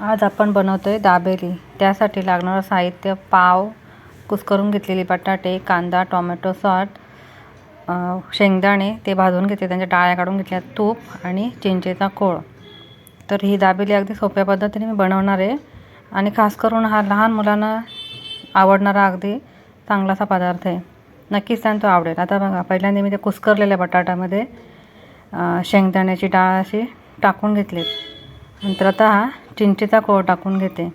आज आपण बनवतो आहे दाबेली. त्यासाठी लागणारं साहित्य पाव कुस्करून घेतलेली बटाटे कांदा टोमॅटो सॉट शेंगदाणे ते भाजून घेतले त्यांच्या डाळ्या काढून घेतल्या तूप आणि चिंचेचा कोळ. तर ही दाबेली अगदी सोप्या पद्धतीने मी बनवणार आहे. आणि खास करून हा लहान मुलांना आवडणारा अगदी चांगलासा पदार्थ आहे. नक्कीच त्यांना तो आवडेल. आता बघा पहिल्यांदा मी ते कुस्करलेल्या बटाट्यामध्ये शेंगदाण्याची डाळ अशी टाकून घेतली. नंतर आता हा चिंचेचा कोळ टाकून घेते.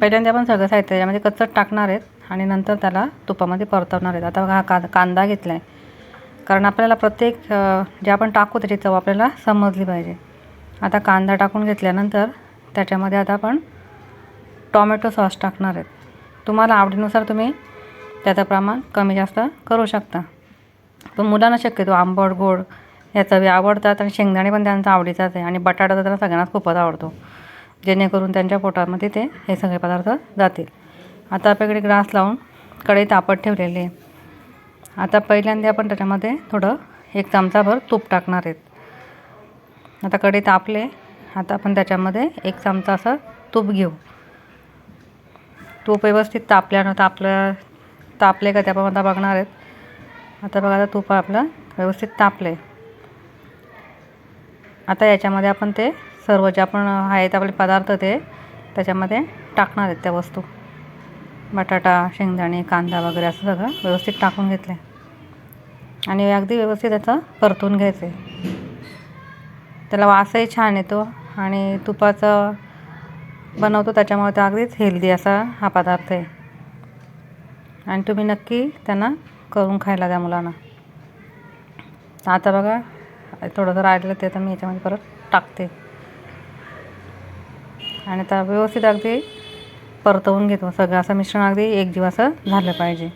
पहिल्यांदा आपण सगळं साहित्य त्याच्यामध्ये म्हणजे कच्चट टाकणार आहेत आणि नंतर त्याला तुपामध्ये परतवणार आहेत. आता हा का कांदा घेतला आहे कारण आपल्याला प्रत्येक जे आपण टाकू त्याची चव आपल्याला समजली पाहिजे. आता कांदा टाकून घेतल्यानंतर त्याच्यामध्ये आता आपण टॉमॅटो सॉस टाकणार आहेत. तुम्हाला आवडीनुसार तुम्ही त्याचं प्रमाण कमी जास्त करू शकता. पण मुलांना शक्यतो आंबट गोड या चवी आवडतात आणि शेंगदाणे पण त्यांचा आवडीचाच आहे. आणि बटाटा तर त्यांना सगळ्यांनाच खूपच आवडतो. जेणेकरून त्यांच्या पोटामध्ये ते हे सगळे पदार्थ जातील. आता आपल्याकडे ग्रास लावून कढई तापत ठेवलेली आहे. आता पहिल्यांदा आपण त्याच्यामध्ये थोडं एक चमचाभर तूप टाकणार आहेत. आता कढई तापले आता आपण त्याच्यामध्ये एक चमचा असं तूप घेऊ. तूप व्यवस्थित तापल्यानं तापलं तापले का ते आपण आता बघणार आहेत. आता बघा आता तूप आपलं व्यवस्थित तापलं आहे आता याच्यामध्ये आपण ते सर्व जे आपण आहेत आपले पदार्थ ते त्याच्यामध्ये टाकणार आहेत त्या वस्तू. बटाटा शेंगदाणे कांदा वगैरे असं सगळं व्यवस्थित टाकून घेतलं आहे आणि अगदी व्यवस्थित त्याचं परतून घ्यायचं आहे त्याला वासही छान येतो आणि तुपाचं बनवतो त्याच्यामुळे तो अगदीच हेल्दी असा हा पदार्थ आहे. आणि तुम्ही नक्की त्यांना करून खायला द्या मुलांना. आता बघा थोडं जर राहिलेलं ते तर मी याच्यामध्ये परत टाकते. आणि आता व्यवस्थित अगदी परतवून घेतो. सगळं असं मिश्रण अगदी एक जीव असं झालं पाहिजे.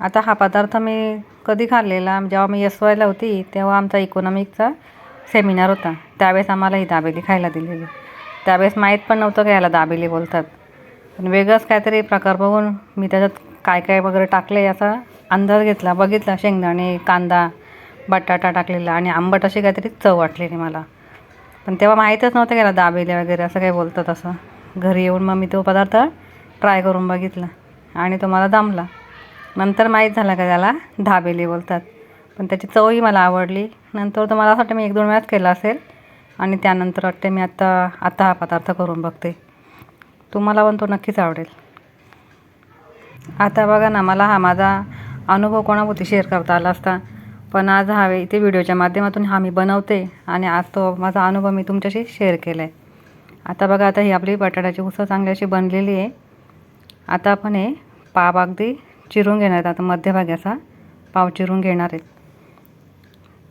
आता हा पदार्थ मी कधी खाल्लेला जेव्हा मी एस वायला होती तेव्हा आमचा इकॉनॉमिकचा सेमिनार होता. त्यावेळेस आम्हाला ही दाबेली खायला दिलेली. त्यावेळेस माहीत पण नव्हतं का याला दाबेली बोलतात. पण वेगळंच काहीतरी प्रकार बघून मी त्याच्यात काय काय वगैरे टाकले याचा अंदाज घेतला बघितला शेंगदाणे कांदा बटाटा टाकलेला आणि आंबट अशी काहीतरी चव वाटलेली मला. पण तेव्हा माहीतच नव्हतं गेला याला दाबेली वगैरे असं काही बोलतं असं. घरी येऊन मग मी तो पदार्थ ट्राय करून बघितला आणि तो मला दमला नंतर माहीत झालं का त्याला दाबेली बोलतात. पण त्याची चवही मला आवडली. नंतर तर मला असं वाटतं मी एक दोन वेळाच केला असेल आणि त्यानंतर वाटते मी आत्ता आत्ता हा पदार्थ करून बघते. तुम्हाला पण तो नक्कीच आवडेल. आता बघा ना मला हा माझा अनुभव कोणाभोवती शेअर करता आला असता? पण आज हा इथे व्हिडिओच्या माध्यमातून हा मी बनवते आणि आज तो माझा अनुभव मी तुमच्याशी शेअर केला आहे आता बघा आता ही आपली बटाट्याची उसळ चांगली अशी बनलेली आहे. आता आपण हे पाव अगदी चिरून घेणार आहेत. आता मध्यभागी असा पाव चिरून घेणार आहेत.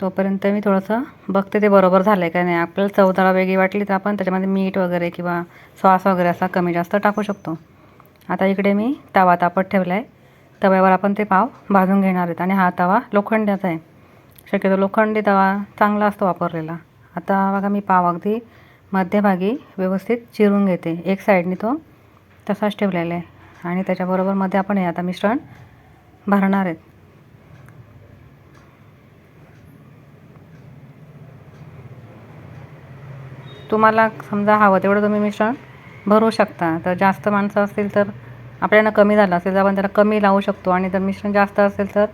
तोपर्यंत मी थोडंसं बघते ते बरोबर झालं आहे का नाही. आपल्याला चव जरा वेगळी वाटली तर आपण त्याच्यामध्ये मीठ वगैरे किंवा सॉस वगैरे असा कमी जास्त टाकू शकतो. आता इकडे मी तवा तापत ठेवला आहे तव्यावर आपण ते पाव भाजून घेणार आहेत आणि हा तवा लोखंडाचा आहे. शक्यतो लोखंडी तवा चांगला असतो वापरलेला. आता बघा मी पाव अगदी मध्यभागी व्यवस्थित चिरून घेते. एक साईडने तो तसाच ठेवलेला आहे. आणि त्याच्याबरोबरमध्ये आपण हे आता मिश्रण भरणार आहेत. तुम्हाला समजा हवं तेवढं तुम्ही मिश्रण भरू शकता. तर जास्त माणसं असतील तर आपल्याला कमी झालं असेल तर आपण त्याला कमी लावू शकतो आणि जर मिश्रण जास्त असेल तर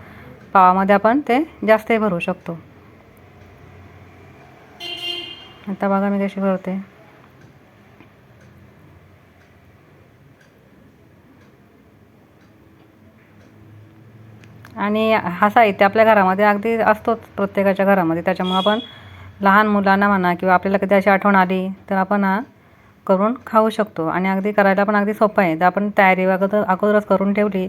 पावामध्ये आपण ते जास्तही भरू शकतो. आता बघा मी कशी भरते. आणि हा साहित्य आपल्या घरामध्ये अगदी असतोच प्रत्येकाच्या घरामध्ये. त्याच्यामुळं आपण लहान मुलांना म्हणा किंवा आपल्याला कधी अशी आठवण आली तर आपण हा करून खाऊ शकतो. आणि अगदी करायला पण अगदी सोपं आहे. जर आपण तयारी अगोदर अगोदरच करून ठेवली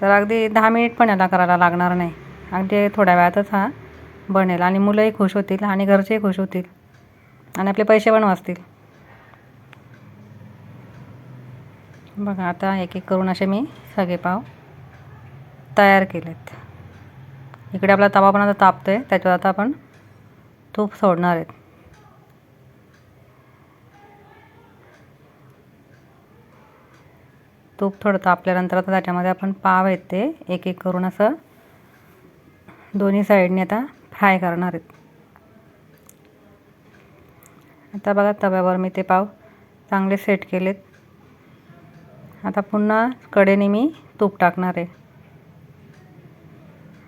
तर अगदी दहा मिनिट पण याला करायला लागणार नाही. अगदी थोड्या वेळातच हा बनेल. आणि मुलंही खुश होतील आणि घरचेही खुश होतील. आणि आपले पैसे पण वाचतील. बघा आता एक एक करून असे मी सगळे पाव तयार केलेत. इकडे आपला तवा पण आता तापतो आहे त्याच्यावर आता आपण तूप सोडणार आहेत. तूप थोडं तापल्यानंतर आता त्याच्यामध्ये आपण पाव आहेत ते एक एक करून असं दोन्ही साईडने आता फ्राय करणार आहेत. आता बघा तव्यावर मी ते पाव चांगले सेट केलेत. आता पुन्हा कडेने मी तूप टाकणार आहे.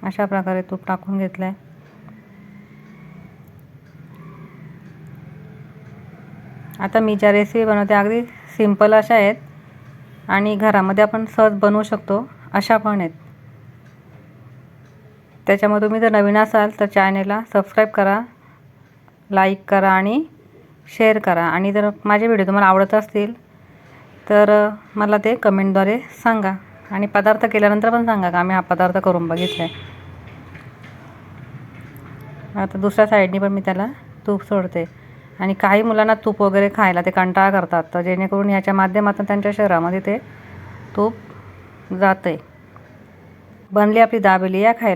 अशा प्रकारे तूप टाकून घेतलं आहे आता मी ज्या रेसिपी बनवते अगदी सिंपल अशा आहेत. आणि घरामध्ये आपण सहज बनवू शकतो अशा पण आहेत. त्याच्यामुळे तुम्ही जर नवीन असाल तर चॅनेलला सबस्क्राईब करा लाईक करा आणि शेअर करा. आणि जर माझे व्हिडिओ तुम्हाला आवडत असतील तर मला ते कमेंटद्वारे सांगा. आणि पदार्थ केल्यानंतर पण सांगा का आम्ही हा पदार्थ करून बघितला आहे आता दुसऱ्या साईडनी पण मी त्याला तूप सोडते. आणि काही मुलांना तूप वगैरे खायला ते कंटाळा करतात. तर जेणेकरून ह्याच्या माध्यमातून त्यांच्या शरीरामध्ये ते तूप जातं आहे बनली आपली दाबेली या खायला.